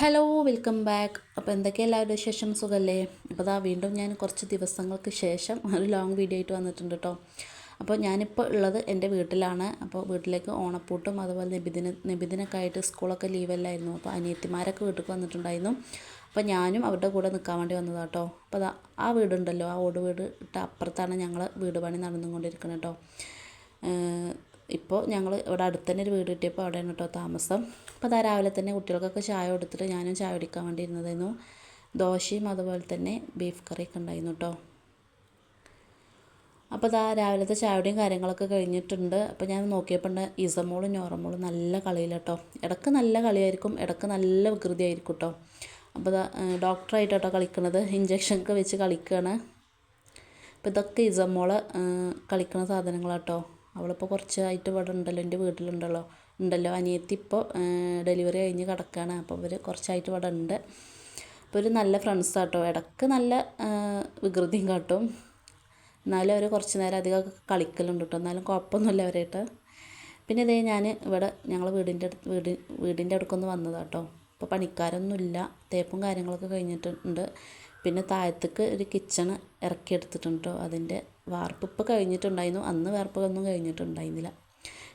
Hello welcome back. അപ്പോൾ എന്തൊക്കെ എല്ലാവരുടെ വിശേഷം? സുഖമല്ലേ അപ്പോൾ ദാ വീണ്ടും ഞാൻ കുറച്ച് ദിവസങ്ങൾക്ക് ശേഷം ഒരു ലോങ് വീഡിയോ ആയിട്ട് വന്നിട്ടുണ്ട് കേട്ടോ അപ്പോൾ ഞാനിപ്പോൾ ഉള്ളത് എന്റെ വീട്ടിലാണ്. അപ്പോൾ വീട്ടിലേക്ക് ഓണപ്പൂട്ടും അതുപോലെ നിബിദിന നിബിദിനൊക്കെ ആയിട്ട് സ്കൂളൊക്കെ ലീവല്ലായിരുന്നു അപ്പോൾ അനിയത്തിമാരൊക്കെ വീട്ടിൽ വന്നിട്ടുണ്ടായിരുന്നു. അപ്പോൾ ഞാനും അവരുടെ കൂടെ നിൽക്കാൻ വേണ്ടി വന്നതാണ് കേട്ടോ അപ്പോൾ ആ വീടുണ്ടല്ലോ ആ ഓട് വീട് ഇട്ട് അപ്പുറത്താണ് ഞങ്ങൾ വീട് പണി നടന്നുകൊണ്ടിരിക്കുന്നത് കേട്ടോ ഇപ്പോൾ ഞങ്ങൾ ഇവിടെ അടുത്ത് തന്നെ ഒരു വീട് കിട്ടിയപ്പോൾ അവിടെയാണ് കേട്ടോ താമസം. അപ്പോൾ അതാ രാവിലെ തന്നെ കുട്ടികൾക്കൊക്കെ ചായ കൊടുത്തിട്ട് ഞാനും ചായ കുടിക്കാൻ വേണ്ടി ഇരുന്നതായിരുന്നു. ദോശയും അതുപോലെ തന്നെ ബീഫ് കറിയൊക്കെ ഉണ്ടായിരുന്നു കേട്ടോ. അപ്പോൾ അതാ രാവിലത്തെ ചായയുടെയും കാര്യങ്ങളൊക്കെ കഴിഞ്ഞിട്ടുണ്ട്. അപ്പോൾ ഞാൻ നോക്കിയപ്പോൾ ഇസമോളും ഞോറമോളും നല്ല കളിയില്ല ഇടയ്ക്ക് നല്ല കളിയായിരിക്കും ഇടയ്ക്ക് നല്ല വികൃതി ആയിരിക്കും കേട്ടോ. അപ്പോൾ ഇതാ ഡോക്ടറായിട്ട് കേട്ടോ കളിക്കുന്നത് ഇഞ്ചക്ഷനൊക്കെ വെച്ച് കളിക്കുകയാണ് അപ്പോൾ ഇതൊക്കെ ഇസമോൾ കളിക്കുന്ന സാധനങ്ങളാട്ടോ അവളിപ്പോൾ കുറച്ചായിട്ട് ഇവിടെ ഉണ്ടല്ലോ എന്റെ വീട്ടിലുണ്ടല്ലോ. ഉണ്ടല്ലോ അനിയത്തി ഇപ്പോൾ ഡെലിവറി കഴിഞ്ഞ് കിടക്കുകയാണ് അപ്പോൾ ഇവർ കുറച്ചായിട്ട് ഇവിടെ ഉണ്ട് അപ്പോൾ ഒരു നല്ല ഫ്രണ്ട്സാട്ടോ ഇടയ്ക്ക് നല്ല വികൃതിയും കാട്ടും. എന്നാലും അവർ കുറച്ച് നേരം അധികം കളിക്കലുണ്ട് കേട്ടോ എന്നാലും കുഴപ്പമൊന്നുമില്ല അവരായിട്ട്. പിന്നെ ഇതേ ഞാൻ ഇവിടെ ഞങ്ങൾ വീടിന്റെ അടുത്ത് വീട് വീടിന്റെ അടുക്കൊന്ന് കേട്ടോ ഇപ്പോൾ പണിക്കാരൊന്നുമില്ല. തേപ്പും കാര്യങ്ങളൊക്കെ കഴിഞ്ഞിട്ടുണ്ട്. പിന്നെ താഴത്തേക്ക് ഒരു കിച്ചൺ ഇറക്കിയെടുത്തിട്ടുണ്ട് കേട്ടോ അതിന്റെ വാർപ്പ് ഇപ്പോൾ കഴിഞ്ഞിട്ടുണ്ടായിരുന്നു. അന്ന് വാർപ്പൊന്നും കഴിഞ്ഞിട്ടുണ്ടായിരുന്നില്ല.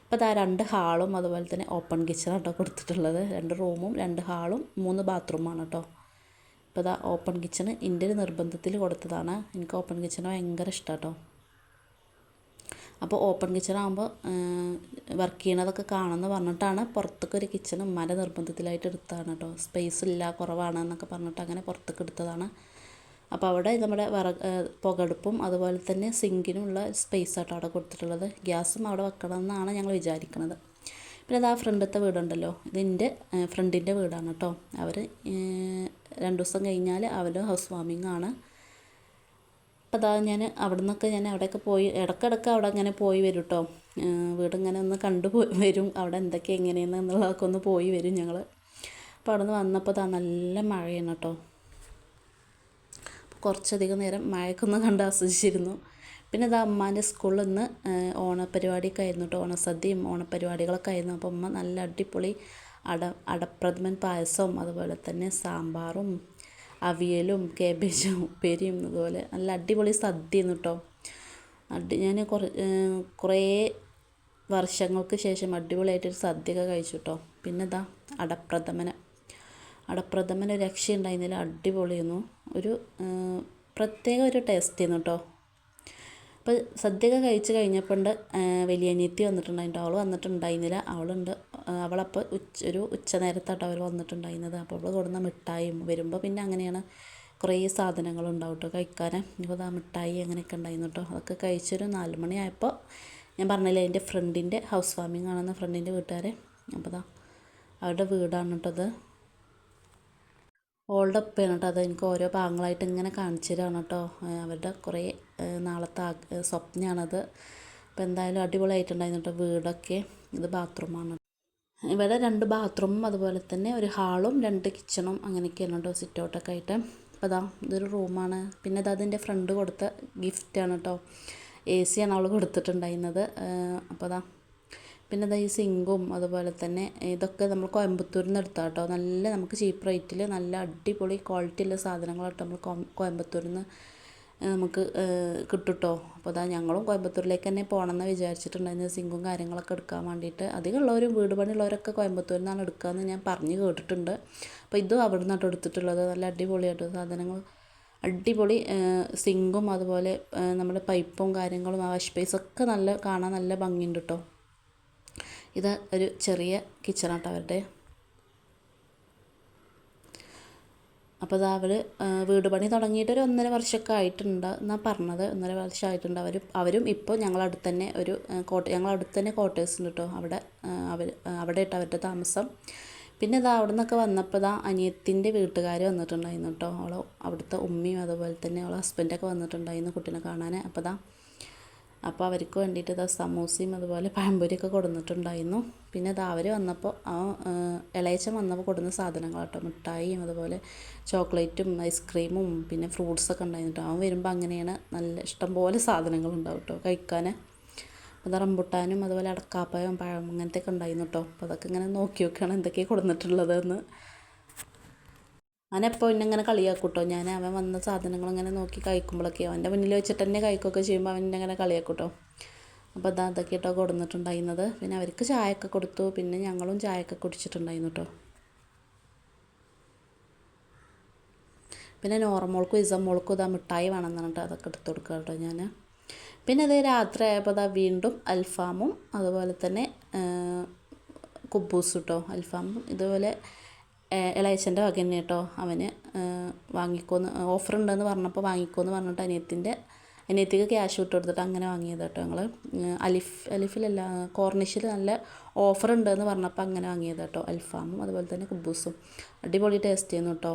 ഇപ്പോൾ അതാ രണ്ട് ഹാളും അതുപോലെ തന്നെ ഓപ്പൺ കിച്ചൺ കേട്ടോ കൊടുത്തിട്ടുള്ളത്. രണ്ട് റൂമും രണ്ട് ഹാളും മൂന്ന് ബാത്റൂമാണ് കേട്ടോ ഇപ്പോൾ ഇതാ ഓപ്പൺ കിച്ചൺ എന്റെ ഒരു നിർബന്ധത്തിൽ കൊടുത്തതാണ്. എനിക്ക് ഓപ്പൺ കിച്ചൺ ഭയങ്കര ഇഷ്ടമാണ് കേട്ടോ അപ്പോൾ ഓപ്പൺ കിച്ചൺ ആകുമ്പോൾ വർക്ക് ചെയ്യണതൊക്കെ കാണുമെന്ന് പറഞ്ഞിട്ടാണ് പുറത്തേക്ക് ഒരു കിച്ചൺ ഉമ്മാന്റെ നിർബന്ധത്തിലായിട്ട് എടുത്തതാണ് കേട്ടോ സ്പേസ് ഇല്ല കുറവാണ് എന്നൊക്കെ പറഞ്ഞിട്ട് അങ്ങനെ പുറത്തേക്ക് എടുത്തതാണ്. അപ്പോൾ അവിടെ നമ്മുടെ വിറക് പുകടുപ്പും അതുപോലെ തന്നെ സിങ്കിനുള്ള സ്പേസ് ആട്ടോ അവിടെ കൊടുത്തിട്ടുള്ളത്. ഗ്യാസും അവിടെ വെക്കണം എന്നാണ് ഞങ്ങൾ വിചാരിക്കുന്നത്. പിന്നെ അത് ആ ഫ്രണ്ടത്തെ വീടുണ്ടല്ലോ ഇതിന്റെ ഫ്രണ്ടിന്റെ വീടാണ് കേട്ടോ അവർ രണ്ട് ദിവസം കഴിഞ്ഞാൽ അവർ ഹൗസ് വാമിംഗ് ആണ്. അപ്പോൾ അതാ ഞാൻ അവിടെ നിന്നൊക്കെ ഞാൻ അവിടെയൊക്കെ പോയി ഇടക്കിടക്ക് അവിടെ അങ്ങനെ പോയി വരും കേട്ടോ വീടിങ്ങനെ ഒന്ന് കണ്ടു പോയി വരും. അവിടെ എന്തൊക്കെ എങ്ങനെയെന്ന് എന്നുള്ളതൊക്കെ ഒന്ന് പോയി വരും ഞങ്ങൾ അപ്പോൾ അവിടെ നിന്ന് വന്നപ്പോൾ അതാ നല്ല മഴയാണ് കേട്ടോ കുറച്ചധികം നേരം മഴക്കൊന്ന് കണ്ട് ആസ്വദിച്ചിരുന്നു. പിന്നെ അത് അമ്മാന്റെ സ്കൂളിൽ നിന്ന് ഓണപരിപാടിയൊക്കെ ആയിരുന്നു കേട്ടോ ഓണസദ്യയും ഓണപരിപാടികളൊക്കെ ആയിരുന്നു. അപ്പോൾ അമ്മ നല്ല അടിപൊളി അട അടപ്രഥമൻ പായസവും അതുപോലെ തന്നെ സാമ്പാറും അവിയലും കേബേജും ഉപ്പേരിയും അതുപോലെ നല്ല അടിപൊളി സദ്യയായിരുന്നു കേട്ടോ അടി ഞാൻ കുറേ വർഷങ്ങൾക്ക് ശേഷം അടിപൊളിയായിട്ടൊരു സദ്യയൊക്കെ കഴിച്ചു കേട്ടോ പിന്നെ ഇതാ അടപ്രഥമന അടപ്രഥമന് രക്ഷയുണ്ടായിരുന്നില്ല അടിപൊളിയായിരുന്നു. ഒരു പ്രത്യേക ഒരു ടേസ്റ്റ് ആയിരുന്നു കേട്ടോ അപ്പോൾ സദ്യയൊക്കെ കഴിച്ച് കഴിഞ്ഞപ്പോൾ ഉണ്ട് വലിയ അനിയത്തി വന്നിട്ടുണ്ടായിരുന്നു അവൾ വന്നിട്ടുണ്ടായിരുന്നില്ല. അവളുണ്ട് അവളപ്പോൾ ഉച്ച ഒരു ഉച്ച നേരത്താട്ടോ അവൾ വന്നിട്ടുണ്ടായിരുന്നത്. അപ്പോൾ അവൾ കൊടുന്ന മിഠായും വരുമ്പോൾ പിന്നെ അങ്ങനെയാണ് കുറേ സാധനങ്ങളുണ്ടാവും കേട്ടോ കഴിക്കാൻ ഇപ്പോൾ ആ മിഠായി അങ്ങനെയൊക്കെ ഉണ്ടായിരുന്നു കേട്ടോ അതൊക്കെ കഴിച്ചൊരു നാല് മണിയായപ്പോൾ ഞാൻ പറഞ്ഞില്ലേ എന്റെ ഫ്രണ്ടിന്റെ ഹൗസ് വാമിങ് ആണെന്ന് ഫ്രണ്ടിന്റെ വീട്ടുകാരെ. അപ്പോൾ അതാ അവരുടെ വീടാണ് കേട്ടോ അത് ഓളുടെ ഉപ്പയാണ് കേട്ടോ. അത് എനിക്ക് ഓരോ ഭാഗങ്ങളായിട്ട് ഇങ്ങനെ കാണിച്ചു തരാണ് കേട്ടോ അവരുടെ കുറേ നാളത്തെ സ്വപ്നമാണത് അപ്പോൾ എന്തായാലും അടിപൊളിയായിട്ടുണ്ടായിരുന്നു കേട്ടോ വീടൊക്കെ. ഇത് ബാത്റൂമാണ് ഇവിടെ രണ്ട് ബാത്റൂമും അതുപോലെ തന്നെ ഒരു ഹാളും രണ്ട് കിച്ചണും അങ്ങനെയൊക്കെയാണ് കേട്ടോ സിറ്റ് ഔട്ടൊക്കെ ആയിട്ട്. അപ്പോൾ അതാ ഇതൊരു റൂമാണ് പിന്നെ അത് അതിന്റെ ഫ്രണ്ട് കൊടുത്ത ഗിഫ്റ്റാണ് കേട്ടോ. എ സിയാണ് അവൾ കൊടുത്തിട്ടുണ്ടായിരുന്നത്. അപ്പോൾ അതാ പിന്നെ ഇതാ ഈ സിങ്കും അതുപോലെ തന്നെ ഇതൊക്കെ നമ്മൾ കോയമ്പത്തൂരിൽ നിന്ന് എടുത്താൽ കേട്ടോ നല്ല നമുക്ക് ചീപ്പ് റേറ്റിൽ നല്ല അടിപൊളി ക്വാളിറ്റി ഉള്ള സാധനങ്ങളാട്ടോ നമ്മൾ കോയമ്പത്തൂരിൽ നിന്ന് നമുക്ക് കിട്ടുട്ടോ അപ്പോൾ അതാ ഞങ്ങളും കോയമ്പത്തൂരിലേക്ക് തന്നെ പോകണമെന്ന് വിചാരിച്ചിട്ടുണ്ടായിരുന്നു. സിങ്കും കാര്യങ്ങളൊക്കെ എടുക്കാൻ വേണ്ടിയിട്ട് അധികമുള്ളവരും വീട് പണിയുള്ളവരൊക്കെ കോയമ്പത്തൂരിൽ നിന്നാണ് എടുക്കുകയെന്ന് ഞാൻ പറഞ്ഞു കേട്ടിട്ടുണ്ട്. അപ്പോൾ ഇതും അവിടെ നിന്നാട്ടോ എടുത്തിട്ടുള്ളത്. നല്ല അടിപൊളിയായിട്ട് സാധനങ്ങൾ. അടിപൊളി സിങ്കും അതുപോലെ നമ്മുടെ പൈപ്പും കാര്യങ്ങളും ആ വാഷ് ബേസൊക്കെ നല്ല കാണാൻ നല്ല ഭംഗിയുണ്ട് കേട്ടോ ഇത് ഒരു ചെറിയ കിച്ചണാട്ടോ അവരുടെ. അപ്പോൾ അത് അവർ വീട് പണി തുടങ്ങിയിട്ട് ഒരു ഒന്നര വർഷമൊക്കെ ആയിട്ടുണ്ട് എന്നാണ് പറഞ്ഞത്. ഒന്നര വർഷം ആയിട്ടുണ്ട്. അവർ അവരും ഇപ്പോൾ ഞങ്ങളടുത്ത് തന്നെ ഒരു കോട്ട ഞങ്ങളടുത്ത് തന്നെ ക്വാർട്ടേഴ്സ് ഉണ്ട് കേട്ടോ അവിടെ അവർ അവിടെ ഇട്ട് അവരുടെ താമസം. പിന്നെ ഇതാ അവിടെ നിന്നൊക്കെ വന്നപ്പോൾ ഇതാ അനിയത്തിന്റെ വീട്ടുകാർ വന്നിട്ടുണ്ടായിരുന്നു കേട്ടോ അവൾ അവിടുത്തെ ഉമ്മയും അതുപോലെ തന്നെ അവളെ ഹസ്ബൻഡൊക്കെ വന്നിട്ടുണ്ടായിരുന്നു കുട്ടീനെ കാണാൻ അപ്പോൾ ഇതാ അപ്പോൾ അവർക്ക് വേണ്ടിയിട്ട് ഇതാ സമൂസയും അതുപോലെ പഴംപൊരിയൊക്കെ കൊടുത്തിട്ടുണ്ടായിരുന്നു പിന്നെ ഇതാ അവർ വന്നപ്പോൾ ആ ഇളയച്ചൻ വന്നപ്പോൾ കൊടുന്ന സാധനങ്ങൾ കേട്ടോ മിഠായിയും അതുപോലെ ചോക്ലേറ്റും ഐസ്ക്രീമും പിന്നെ ഫ്രൂട്ട്സൊക്കെ ഉണ്ടായിരുന്നു കേട്ടോ അവൻ വരുമ്പോൾ അങ്ങനെയാണ് നല്ല ഇഷ്ടംപോലെ സാധനങ്ങളുണ്ടാവും കേട്ടോ കഴിക്കാൻ അപ്പോൾ റംബുട്ടാനും അതുപോലെ അടക്കാപ്പഴം പഴം അങ്ങനത്തെ ഒക്കെ ഉണ്ടായിരുന്നു കേട്ടോ അപ്പോൾ അതൊക്കെ ഇങ്ങനെ നോക്കി നോക്കുകയാണ് എന്തൊക്കെയാണ് കൊടുത്തിട്ടുള്ളതെന്ന് അവനെപ്പോൾ എന്നെ ഇങ്ങനെ കളിയാക്കൂട്ടോ? ഞാൻ അവൻ വന്ന സാധനങ്ങൾ ഇങ്ങനെ നോക്കി കഴിക്കുമ്പോഴൊക്കെ അവന്റെ മുന്നിൽ വെച്ചിട്ട് തന്നെ കഴിക്കുകയൊക്കെ ചെയ്യുമ്പോൾ അവൻ ഇങ്ങനെ കളിയാക്കൂട്ടോ? അപ്പോൾ അതാ അതൊക്കെ കേട്ടോ കൊടുന്നിട്ടുണ്ടായിരുന്നത്. പിന്നെ അവർക്ക് ചായയൊക്കെ കൊടുത്തു. പിന്നെ ഞങ്ങളും ചായയൊക്കെ കുടിച്ചിട്ടുണ്ടായിരുന്നു കേട്ടോ പിന്നെ നോർമോൾക്കും ഇസമോൾക്കും ഇതാ മിഠായി വേണമെന്ന് പറഞ്ഞിട്ട് അതൊക്കെ എടുത്ത് കൊടുക്കുക കേട്ടോ ഞാൻ പിന്നെ അത് രാത്രി ആയപ്പോൾ അതാ വീണ്ടും അൽഫാമും അതുപോലെ തന്നെ കുബൂസ് കേട്ടോ അൽഫാമും ഇതുപോലെ ഇളയച്ചന്റെ വക തന്നെ കേട്ടോ. അവന് വാങ്ങിക്കോന്ന് ഓഫർ ഉണ്ടെന്ന് പറഞ്ഞപ്പോൾ വാങ്ങിക്കോന്ന് പറഞ്ഞിട്ട് അനിയത്തിന്റെ അനിയത്തിക്ക് ക്യാഷ് വിട്ട് കൊടുത്തിട്ട് അങ്ങനെ വാങ്ങിയത് കേട്ടോ ഞങ്ങൾ അലിഫ് അലിഫിലല്ല കോർണിഷിൽ നല്ല ഓഫർ ഉണ്ടെന്ന് പറഞ്ഞപ്പോൾ അങ്ങനെ വാങ്ങിയത് കേട്ടോ. അൽഫാമും അതുപോലെ തന്നെ കുബൂസും. അടിപൊളി ടേസ്റ്റ് ചെയ്യുന്നു കേട്ടോ.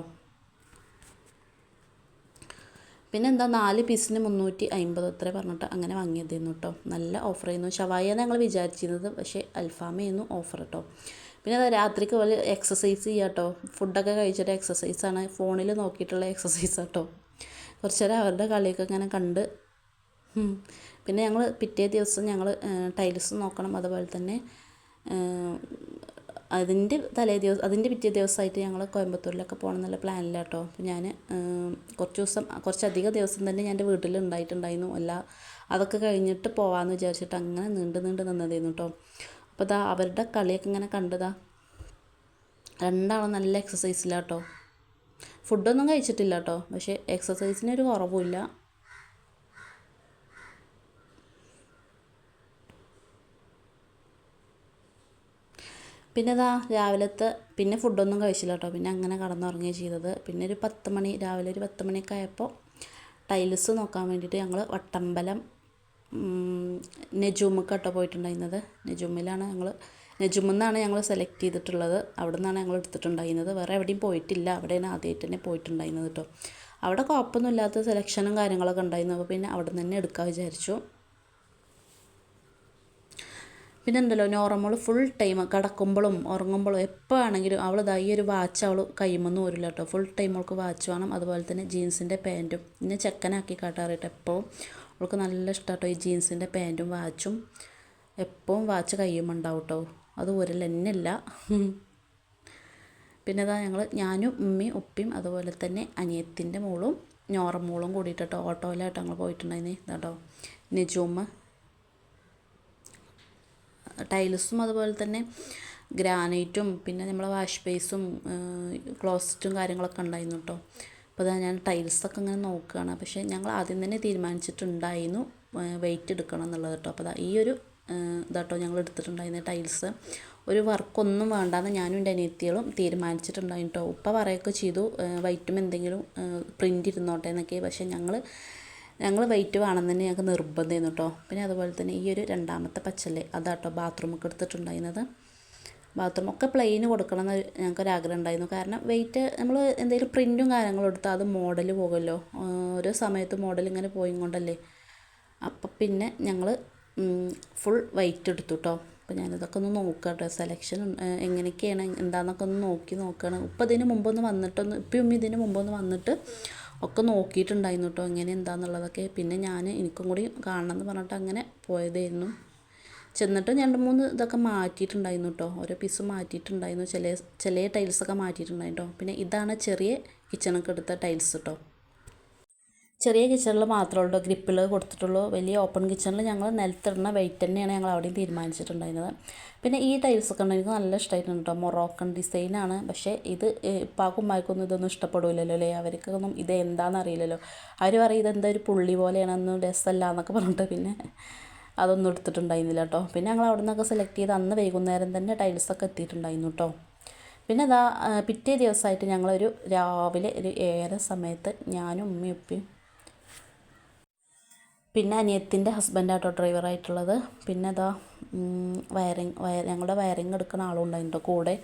പിന്നെ എന്താ നാല് പീസിന് മുന്നൂറ്റി അമ്പത് അത്ര പറഞ്ഞിട്ട് അങ്ങനെ വാങ്ങിയതായിരുന്നു കേട്ടോ. നല്ല ഓഫർ ചെയ്യുന്നു ഷവായ ഞങ്ങൾ വിചാരിച്ചിരുന്നത് പക്ഷേ അൽഫാമായിരുന്നു ഓഫർ കേട്ടോ. പിന്നെ രാത്രിക്ക് പോലെ എക്സസൈസ് ചെയ്യുക കേട്ടോ ഫുഡൊക്കെ കഴിച്ചിട്ട് എക്സസൈസാണ് ഫോണിൽ നോക്കിയിട്ടുള്ള എക്സസൈസ് കേട്ടോ കുറച്ച് നേരം അവരുടെ കളിയൊക്കെ ഇങ്ങനെ കണ്ട് പിന്നെ ഞങ്ങൾ പിറ്റേ ദിവസം ഞങ്ങൾ ടൈൽസ് നോക്കണം അതുപോലെ തന്നെ അതിന്റെ തലേ ദിവസം അതിന്റെ പിറ്റേ ദിവസമായിട്ട് ഞങ്ങൾ കോയമ്പത്തൂരിലൊക്കെ പോകണം എന്നുള്ള പ്ലാനില്ല കേട്ടോ ഞാൻ കുറച്ച് ദിവസം കുറച്ചധികം ദിവസം തന്നെ ഞാൻ എന്റെ വീട്ടിൽ ഉണ്ടായിട്ടുണ്ടായിരുന്നു. അല്ല അതൊക്കെ കഴിഞ്ഞിട്ട് പോകാമെന്ന് വിചാരിച്ചിട്ട് അങ്ങനെ നീണ്ട് നീണ്ട് നിന്നതായിരുന്നു കേട്ടോ അപ്പോൾ ഇതാ അവരുടെ കളിയൊക്കെ ഇങ്ങനെ കണ്ടതാ. രണ്ടാളും നല്ല എക്സസൈസില്ല കേട്ടോ ഫുഡൊന്നും കഴിച്ചിട്ടില്ല കേട്ടോ പക്ഷേ എക്സസൈസിനൊരു കുറവുമില്ല. പിന്നെ അതാ രാവിലത്തെ പിന്നെ ഫുഡൊന്നും കഴിച്ചില്ല കേട്ടോ പിന്നെ അങ്ങനെ കടന്നുറങ്ങുകയാണ് ചെയ്തത്. പിന്നെ ഒരു പത്ത് മണി രാവിലെ ഒരു പത്ത് മണിയൊക്കെ ആയപ്പോൾ ടൈൽസ് നോക്കാൻ വേണ്ടിയിട്ട് ഞങ്ങൾ വട്ടമ്പലം നെജുമുക്ക് കേട്ടോ പോയിട്ടുണ്ടായിരുന്നത്. നെജുമിലാണ് ഞങ്ങൾ നെജുമെന്നാണ് ഞങ്ങൾ സെലക്ട് ചെയ്തിട്ടുള്ളത്. അവിടെ നിന്നാണ് ഞങ്ങൾ എടുത്തിട്ടുണ്ടായിരുന്നത്. വേറെ എവിടെയും പോയിട്ടില്ല. അവിടെയാണ് ആദ്യമായിട്ട് തന്നെ പോയിട്ടുണ്ടായിരുന്നത് കേട്ടോ അവിടെ കുഴപ്പമൊന്നുമില്ലാത്ത സെലക്ഷനും കാര്യങ്ങളൊക്കെ ഉണ്ടായിരുന്നു. അപ്പോൾ പിന്നെ അവിടെ നിന്ന് തന്നെ എടുക്കാൻ വിചാരിച്ചു. പിന്നെ ഉണ്ടല്ലോ നോർമൽ ഫുൾ ടൈം കിടക്കുമ്പോഴും ഉറങ്ങുമ്പോഴും എപ്പോൾ ആണെങ്കിലും അവൾ ഇതായി ഒരു വാച്ച് അവൾ കൈമൊന്നും വരില്ല കേട്ടോ ഫുൾ ടൈം അവൾക്ക് വാച്ച് വേണം. അതുപോലെ തന്നെ ജീൻസിന്റെ പാന്റും പിന്നെ ചെക്കനാക്കി കാട്ടാറിയിട്ട് എപ്പോഴും അവൾക്ക് നല്ല ഇഷ്ടമാട്ടോ ഈ ജീൻസിന്റെ പാന്റും വാച്ചും. എപ്പോഴും വാച്ച് കയ്യുമുണ്ടാവും കേട്ടോ അത് ഒരു തന്നെയല്ല പിന്നെ അതാ ഞങ്ങൾ ഞാനും ഉമ്മയും ഉപ്പയും അതുപോലെ തന്നെ അനിയത്തിന്റെ മോളും മോളും കൂടിയിട്ട് കേട്ടോ ഓട്ടോയിലായിട്ട് ഞങ്ങൾ പോയിട്ടുണ്ടായിരുന്നു. കേട്ടോ നിജുമ്മ ടൈൽസും അതുപോലെ തന്നെ ഗ്രാനൈറ്റും പിന്നെ നമ്മളെ വാഷ് ബേസും ക്ലോസറ്റും കാര്യങ്ങളൊക്കെ ഉണ്ടായിരുന്നു കേട്ടോ. അപ്പോൾ ഞാൻ ടൈൽസൊക്കെ ഇങ്ങനെ നോക്കുകയാണ് പക്ഷേ ഞങ്ങൾ ആദ്യം തന്നെ തീരുമാനിച്ചിട്ടുണ്ടായിരുന്നു വെയിറ്റ് എടുക്കണം എന്നുള്ളത് കേട്ടോ. അപ്പോൾ ഈ ഒരു ഇതാട്ടോ ഞങ്ങൾ എടുത്തിട്ടുണ്ടായിരുന്ന ടൈൽസ് ഒരു വർക്കൊന്നും വേണ്ടാന്ന് ഞാനും എന്റെ അനിയത്തികളും തീരുമാനിച്ചിട്ടുണ്ടായിരുന്നു കേട്ടോ. ഉപ്പ പറയുകയൊക്കെ ചെയ്തു വൈറ്റും എന്തെങ്കിലും പ്രിന്റ് ഇരുന്നോട്ടെ എന്നൊക്കെ. പക്ഷേ ഞങ്ങൾ ഞങ്ങൾ വെയിറ്റ് വേണമെന്ന് തന്നെ ഞങ്ങൾക്ക് നിർബന്ധമായിരുന്നു കേട്ടോ. പിന്നെ അതുപോലെ തന്നെ ഈ ഒരു രണ്ടാമത്തെ പച്ചൽ അതാട്ടോ ബാത്റൂമൊക്കെ എടുത്തിട്ടുണ്ടായിരുന്നത്. ബാത്റൂം ഒക്കെ പ്ലെയിൻ കൊടുക്കണം എന്ന് ഞങ്ങൾക്കൊരാഗ്രഹം ഉണ്ടായിരുന്നു കാരണം വെയിറ്റ് നമ്മൾ എന്തെങ്കിലും പ്രിന്റും കാര്യങ്ങളും എടുത്താൽ അത് മോഡൽ പോകുമല്ലോ. ഓരോ സമയത്ത് മോഡൽ ഇങ്ങനെ പോയി കൊണ്ടല്ലേ. അപ്പം പിന്നെ ഞങ്ങൾ ഫുൾ വെയിറ്റ് എടുത്തു കേട്ടോ അപ്പോൾ ഞാനിതൊക്കെ ഒന്ന് നോക്കുക കേട്ടോ സെലക്ഷൻ എങ്ങനെയൊക്കെയാണ് എന്താണെന്നൊക്കെ ഒന്ന് നോക്കി നോക്കുകയാണ് ഇപ്പം ഇതിന് മുമ്പൊന്ന് വന്നിട്ടൊന്ന് ഇപ്പം ഉമ്മ ഇതിന് മുമ്പൊന്ന് വന്നിട്ട് ഒക്കെ നോക്കിയിട്ടുണ്ടായിരുന്നു കേട്ടോ എങ്ങനെ എന്താണെന്നുള്ളതൊക്കെ പിന്നെ ഞാൻ എനിക്കും കൂടി കാണണം എന്ന് പറഞ്ഞിട്ട് അങ്ങനെ പോയതായിരുന്നു. ചെന്നിട്ട് രണ്ട് മൂന്ന് ഇതൊക്കെ മാറ്റിയിട്ടുണ്ടായിരുന്നു കേട്ടോ ഓരോ പീസ് മാറ്റിയിട്ടുണ്ടായിരുന്നു. ചില ചില ടൈൽസൊക്കെ മാറ്റിയിട്ടുണ്ടായിരുന്നു പിന്നെ ഇതാണ് ചെറിയ കിച്ചണൊക്കെ എടുത്ത ടൈൽസ് കേട്ടോ ചെറിയ കിച്ചണിൽ മാത്രമേ ഉള്ളൂ. ഗ്രിപ്പിൽ കൊടുത്തിട്ടുള്ളൂ. വലിയ ഓപ്പൺ കിച്ചണിൽ ഞങ്ങൾ നിലത്തിടുന്ന വെയിറ്റ് തന്നെയാണ് ഞങ്ങൾ അവിടെയും തീരുമാനിച്ചിട്ടുണ്ടായിരുന്നത്. പിന്നെ ഈ ടൈൽസൊക്കെ ഒക്കെ നല്ല ഇഷ്ടമായിട്ടുണ്ട് കേട്ടോ മൊറോക്കൺ ഡിസൈനാണ് പക്ഷേ ഇത് ഇപ്പാക്കും കുമ്മായിക്കൊന്നും ഇതൊന്നും ഇഷ്ടപ്പെടില്ലല്ലോ അല്ലേ? അവർക്കൊന്നും ഇത് എന്താണെന്ന് അറിയില്ലല്ലോ. അവർ പറയും ഇതെന്താ ഒരു പുള്ളി പോലെയാണെന്ന് രസമല്ല എന്നൊക്കെ പറഞ്ഞിട്ട് പിന്നെ അതൊന്നും എടുത്തിട്ടുണ്ടായിരുന്നില്ല കേട്ടോ. പിന്നെ ഞങ്ങൾ അവിടെ നിന്നൊക്കെ സെലക്ട് ചെയ്ത് അന്ന് വൈകുന്നേരം തന്നെ ടൈൽസൊക്കെ എത്തിയിട്ടുണ്ടായിരുന്നു കേട്ടോ. പിന്നെ അതാ പിറ്റേ ദിവസമായിട്ട് ഞങ്ങളൊരു രാവിലെ ഒരു ഏഴര സമയത്ത് ഞാനും ഉമ്മയും ഉപ്പയും പിന്നെ അനിയത്തിന്റെ ഹസ്ബൻഡ് ആട്ടോ ഡ്രൈവറായിട്ടുള്ളത് പിന്നെ അതാ വയറിങ് വയർ ഞങ്ങളുടെ വയറിങ് എടുക്കുന്ന ആളും ഉണ്ടായിരുന്നു കൂടെ.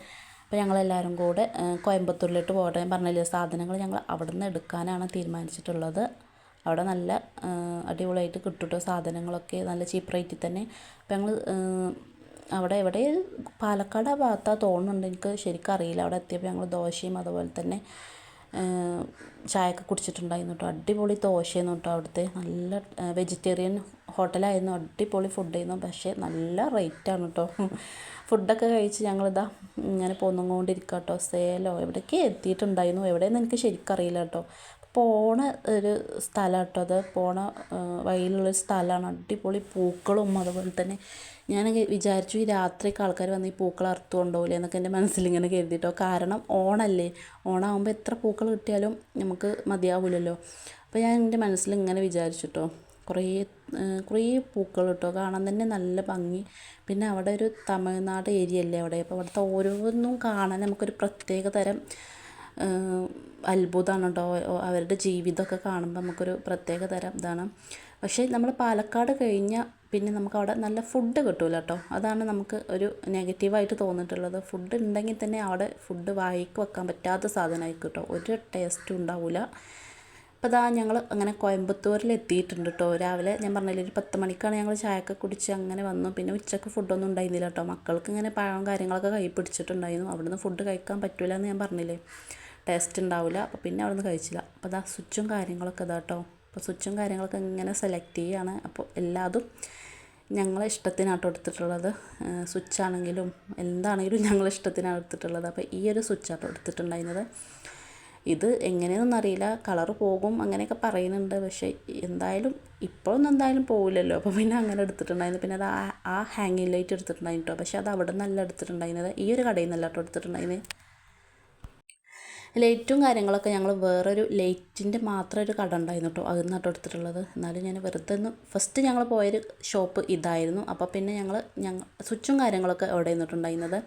അപ്പോൾ ഞങ്ങളെല്ലാവരും കൂടെ കോയമ്പത്തൂരിലോട്ട് പോകട്ടെ പറഞ്ഞില്ലേ സാധനങ്ങൾ ഞങ്ങൾ അവിടെ നിന്ന് എടുക്കാനാണ് തീരുമാനിച്ചിട്ടുള്ളത്. അവിടെ നല്ല അടിപൊളിയായിട്ട് കിട്ടും കേട്ടോ സാധനങ്ങളൊക്കെ നല്ല ചീപ്പ് റേറ്റിൽ തന്നെ. അപ്പം ഞങ്ങൾ അവിടെ എവിടെ? പാലക്കാട് ആ ഭാഗത്താണ് തോന്നുന്നുണ്ട്. എനിക്ക് ശരിക്കും അറിയില്ല. അവിടെ എത്തിയപ്പോൾ ഞങ്ങൾ ദോശയും അതുപോലെ തന്നെ ചായയൊക്കെ കുടിച്ചിട്ടുണ്ടായിരുന്നു കേട്ടോ. അടിപൊളി ദോശയായിരുന്നു കേട്ടോ അവിടുത്തെ. നല്ല വെജിറ്റേറിയൻ ഹോട്ടലായിരുന്നു അടിപൊളി ഫുഡായിരുന്നു പക്ഷേ നല്ല റേറ്റാണ് കേട്ടോ. ഫുഡൊക്കെ കഴിച്ച് ഞങ്ങളിതാ ഇങ്ങനെ പോന്നുകൊണ്ടിരിക്കുക കേട്ടോ. സേലോ എവിടേക്ക് എത്തിയിട്ടുണ്ടായിരുന്നു. എവിടെയെന്ന് എനിക്ക് ശരിക്കും അറിയില്ല കേട്ടോ. പോണ ഒരു സ്ഥലം കേട്ടോ അത്. പോണ വഴിയിലുള്ളൊരു സ്ഥലമാണ്. അടിപൊളി പൂക്കളും അതുപോലെ തന്നെ ഞാൻ വിചാരിച്ചു ഈ രാത്രിയൊക്കെ ആൾക്കാർ വന്ന് ഈ പൂക്കൾ അറുത്ത് കൊണ്ടുപോകില്ലേ എന്നൊക്കെ എന്റെ മനസ്സിലിങ്ങനെ കരുതിട്ടോ കാരണം ഓണമല്ലേ ഓണമാകുമ്പോൾ എത്ര പൂക്കൾ കിട്ടിയാലും നമുക്ക് മതിയാവില്ലല്ലോ അപ്പോൾ ഞാൻ എന്റെ മനസ്സിൽ ഇങ്ങനെ വിചാരിച്ചിട്ടോ. കുറേ കുറേ പൂക്കൾ കേട്ടോ. കാണാൻ തന്നെ നല്ല ഭംഗി. പിന്നെ അവിടെ ഒരു തമിഴ്നാട് ഏരിയ അല്ലേ അവിടെ. അപ്പോൾ അവിടുത്തെ ഓരോന്നും കാണാൻ നമുക്കൊരു പ്രത്യേക തരം അത്ഭുതമാണ് കേട്ടോ അവരുടെ ജീവിതമൊക്കെ കാണുമ്പോൾ നമുക്കൊരു പ്രത്യേക തരം ഇതാണ്. പക്ഷേ നമ്മൾ പാലക്കാട് കഴിഞ്ഞാൽ പിന്നെ നമുക്ക് അവിടെ നല്ല ഫുഡ് കിട്ടൂല കേട്ടോ അതാണ് നമുക്ക് ഒരു നെഗറ്റീവായിട്ട് തോന്നിയിട്ടുള്ളത്. ഫുഡ് ഉണ്ടെങ്കിൽ തന്നെ അവിടെ ഫുഡ് വായിക്ക് വെക്കാൻ പറ്റാത്ത സാധനമായിരിക്കും കേട്ടോ ഒരു ടേസ്റ്റും ഉണ്ടാവില്ല അപ്പോൾ ഇതാ ഞങ്ങൾ അങ്ങനെ കോയമ്പത്തൂരിൽ എത്തിയിട്ടുണ്ട് കേട്ടോ രാവിലെ ഞാൻ പറഞ്ഞില്ലേ ഒരു പത്ത് മണിക്കാണ് ഞങ്ങൾ ചായയൊക്കെ കുടിച്ച് അങ്ങനെ വന്നു. പിന്നെ ഉച്ചയ്ക്ക് ഫുഡൊന്നും ഉണ്ടായിരുന്നില്ല കേട്ടോ മക്കൾക്ക് ഇങ്ങനെ പഴം കാര്യങ്ങളൊക്കെ കൈ പിടിച്ചിട്ടുണ്ടായിരുന്നു. അവിടുന്ന് ഫുഡ് കഴിക്കാൻ പറ്റില്ല എന്ന് ഞാൻ പറഞ്ഞില്ലേ. ടേസ്റ്റ് ഉണ്ടാവില്ല അപ്പോൾ പിന്നെ അവിടെ നിന്ന് കഴിച്ചില്ല. അപ്പോൾ അതാ സ്വിച്ചും കാര്യങ്ങളൊക്കെ ഇതാ കേട്ടോ അപ്പോൾ സ്വിച്ചും കാര്യങ്ങളൊക്കെ ഇങ്ങനെ സെലക്ട് ചെയ്യുകയാണ് അപ്പോൾ എല്ലാതും ഞങ്ങളെ ഇഷ്ടത്തിനാട്ടോ എടുത്തിട്ടുള്ളത്. സ്വിച്ചാണെങ്കിലും എന്താണെങ്കിലും ഞങ്ങളെ ഇഷ്ടത്തിനാണ് എടുത്തിട്ടുള്ളത്. അപ്പോൾ ഈ ഒരു സ്വിച്ചാട്ടോ എടുത്തിട്ടുണ്ടായിരുന്നത്. ഇത് എങ്ങനെയാണെന്ന് അറിയില്ല. കളർ പോകും അങ്ങനെയൊക്കെ പറയുന്നുണ്ട്. പക്ഷേ എന്തായാലും ഇപ്പോഴൊന്നും എന്തായാലും പോവില്ലല്ലോ. അപ്പോൾ പിന്നെ അങ്ങനെ എടുത്തിട്ടുണ്ടായിരുന്നു. പിന്നെ അത് ആ ഹാങ്ങിങ് ലൈറ്റ് എടുത്തിട്ടുണ്ടായിരുന്നു കേട്ടോ പക്ഷേ അത് അവിടെ നിന്നല്ല എടുത്തിട്ടുണ്ടായിരുന്നത്. ഈ ഒരു കടയിൽ നിന്നല്ല കേട്ടോ എടുത്തിട്ടുണ്ടായിരുന്നത് ലൈറ്റും കാര്യങ്ങളൊക്കെ ഞങ്ങൾ വേറൊരു ലൈറ്റിന്റെ മാത്രം ഒരു കട ഉണ്ടായിരുന്നു കേട്ടോ അതിൽ നിന്നാട്ടോ എടുത്തിട്ടുള്ളത്. എന്നാലും ഞാൻ വെറുതെ ഒന്ന് ഫസ്റ്റ് ഞങ്ങൾ പോയൊരു ഷോപ്പ് ഇതായിരുന്നു. അപ്പോൾ പിന്നെ ഞങ്ങൾ ഞങ്ങൾ സ്വിച്ചും കാര്യങ്ങളൊക്കെ അവിടെ നിന്നിട്ടുണ്ടായിരുന്നത്.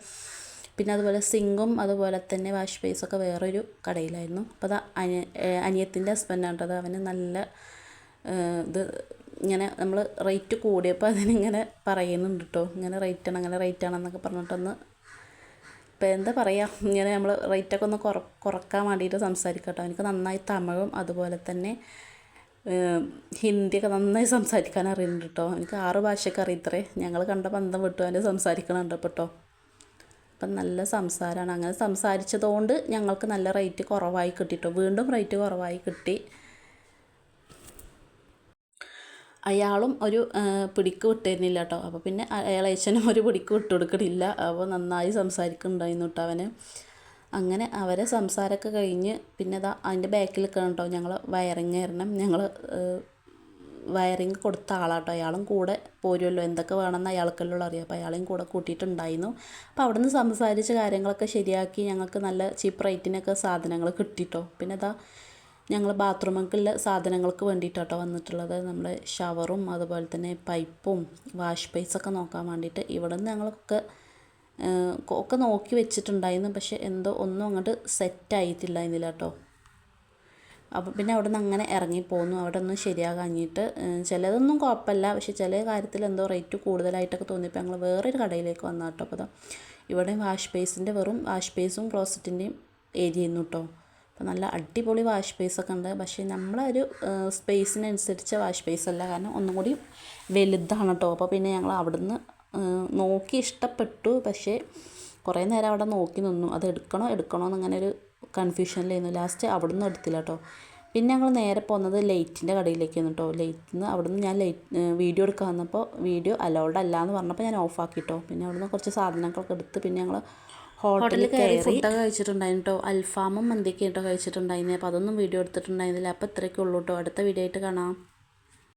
പിന്നെ അതുപോലെ സിങ്കും അതുപോലെ തന്നെ വാഷ് ബേസൊക്കെ വേറൊരു കടയിലായിരുന്നു. അപ്പോൾ അത് അനിയ അനിയത്തിന്റെ ഹസ്ബൻഡാണ് കേട്ടോ. അവന് നല്ല ഇത് ഇങ്ങനെ നമ്മൾ റേറ്റ് കൂടിയപ്പോൾ അതിനിങ്ങനെ പറയുന്നുണ്ട് കേട്ടോ. ഇങ്ങനെ റേറ്റ് ആണ് അങ്ങനെ റേറ്റ് ആണെന്നൊക്കെ പറഞ്ഞിട്ടൊന്ന് ഇപ്പം എന്താ പറയുക ഇങ്ങനെ നമ്മൾ റേറ്റൊക്കെ ഒന്ന് കുറ കുറയ്ക്കാൻ വേണ്ടിയിട്ട് സംസാരിക്കാം കേട്ടോ. എനിക്ക് നന്നായി തമിഴും അതുപോലെ തന്നെ ഹിന്ദിയൊക്കെ നന്നായി സംസാരിക്കാൻ അറിയുന്നുണ്ട് കേട്ടോ. എനിക്ക് ആറ് ഭാഷയൊക്കെ അറിയത്രേ ഞങ്ങൾ കണ്ട ബന്ധം വിട്ടു അവന്റെ സംസാരിക്കണുണ്ട് കേട്ടോ. അപ്പം നല്ല സംസാരമാണ് അങ്ങനെ സംസാരിച്ചതുകൊണ്ട് ഞങ്ങൾക്ക് നല്ല റേറ്റ് കുറവായി കിട്ടിട്ടോ. വീണ്ടും റേറ്റ് കുറവായി കിട്ടി. അയാളും ഒരു പിടിക്ക് വിട്ടിരുന്നില്ല കേട്ടോ അപ്പോൾ പിന്നെ അയാളേച്ചനും ഒരു പിടിക്ക് വിട്ടുകൊടുക്കണില്ല അപ്പോൾ നന്നായി സംസാരിക്കുന്നുണ്ടായിരുന്നു കേട്ടോ അവന്. അങ്ങനെ അവരെ സംസാരമൊക്കെ കഴിഞ്ഞ് പിന്നെ അതാ അതിന്റെ ബാക്കിൽ കേട്ടോ ഞങ്ങൾ വയറിങ് കയറണം ഞങ്ങൾ വയറിങ് കൊടുത്ത ആളാട്ടോ. അയാളും കൂടെ പോരുമല്ലോ എന്തൊക്കെ വേണമെന്ന് അയാൾക്കല്ലോ അറിയാം. അപ്പോൾ അയാളെയും കൂടെ കൂട്ടിയിട്ടുണ്ടായിരുന്നു. അപ്പോൾ അവിടെ നിന്ന് സംസാരിച്ച് കാര്യങ്ങളൊക്കെ ശരിയാക്കി ഞങ്ങൾക്ക് നല്ല ചീപ്പ് റേറ്റിനൊക്കെ സാധനങ്ങൾ കിട്ടിട്ടോ. പിന്നെ അതാ ഞങ്ങൾ ബാത്റൂമൊക്കെയുള്ള സാധനങ്ങൾക്ക് വേണ്ടിയിട്ടാട്ടോ വന്നിട്ടുള്ളത്. നമ്മുടെ ഷവറും അതുപോലെ തന്നെ പൈപ്പും വാഷ് ബേസൊക്കെ നോക്കാൻ വേണ്ടിയിട്ട് ഇവിടെ നിന്ന് ഞങ്ങളൊക്കെ ഒക്കെ നോക്കി വെച്ചിട്ടുണ്ടായിരുന്നു. പക്ഷേ എന്തോ ഒന്നും അങ്ങോട്ട് സെറ്റ് ആയിട്ടില്ല കേട്ടോ. അപ്പം പിന്നെ അവിടെ നിന്ന് അങ്ങനെ ഇറങ്ങിപ്പോന്നു അവിടെ ഒന്നും ശരിയാകാഞ്ഞിട്ട് ചിലതൊന്നും കുഴപ്പമില്ല. പക്ഷെ ചില കാര്യത്തിൽ എന്തോ റേറ്റ് കൂടുതലായിട്ടൊക്കെ തോന്നിയപ്പോൾ ഞങ്ങൾ വേറൊരു കടയിലേക്ക് വന്നു കേട്ടോ അപ്പോൾ ഇവിടെ വാഷ് ബേസിന്റെ വെറും വാഷ് ബേസും ക്ലോസറ്റിന്റെയും ഏരിയ ആയിരുന്നു കേട്ടോ അപ്പോൾ നല്ല അടിപൊളി വാഷ് ബേസൊക്കെ ഉണ്ട്. പക്ഷേ നമ്മളൊരു സ്പേസിനനുസരിച്ച വാഷ് ബേസ് അല്ല. കാരണം ഒന്നും കൂടി വലുതാണ് കേട്ടോ അപ്പോൾ പിന്നെ ഞങ്ങൾ അവിടുന്ന് നോക്കി ഇഷ്ടപ്പെട്ടു. പക്ഷേ കുറേ നേരം അവിടെ നോക്കി നിന്നു. അത് എടുക്കണോ എടുക്കണോ എന്നങ്ങനെ ഒരു കൺഫ്യൂഷനിലായിരുന്നു ലാസ്റ്റ് അവിടുന്ന് എടുത്തില്ല കേട്ടോ പിന്നെ ഞങ്ങൾ നേരെ പോകുന്നത് ലൈറ്റിന്റെ കടയിലേക്കാണ് കേട്ടോ ലൈറ്റിൽ നിന്ന് അവിടുന്ന് ഞാൻ ലൈറ്റ് വീഡിയോ എടുക്കാൻ വന്നപ്പോൾ വീഡിയോ അലൗഡ് അല്ല എന്ന് പറഞ്ഞപ്പോൾ ഞാൻ ഓഫ് ആക്കി കേട്ടോ പിന്നെ അവിടുന്ന് കുറച്ച് സാധനങ്ങളൊക്കെ എടുത്ത് പിന്നെ ഞങ്ങൾ ഹോട്ടലിൽ കയറി ഫുഡൊക്കെ കഴിച്ചിട്ടുണ്ടായിരുന്നു കേട്ടോ അൽഫാമും മന്തിയൊക്കെ കേട്ടോ കഴിച്ചിട്ടുണ്ടായിരുന്നു. അപ്പോൾ അതൊന്നും വീഡിയോ എടുത്തിട്ടുണ്ടായിരുന്നില്ല. അപ്പോൾ ഇത്രയൊക്കെ ഉള്ളൂ കേട്ടോ അടുത്ത വീഡിയോ ആയിട്ട് കാണാം.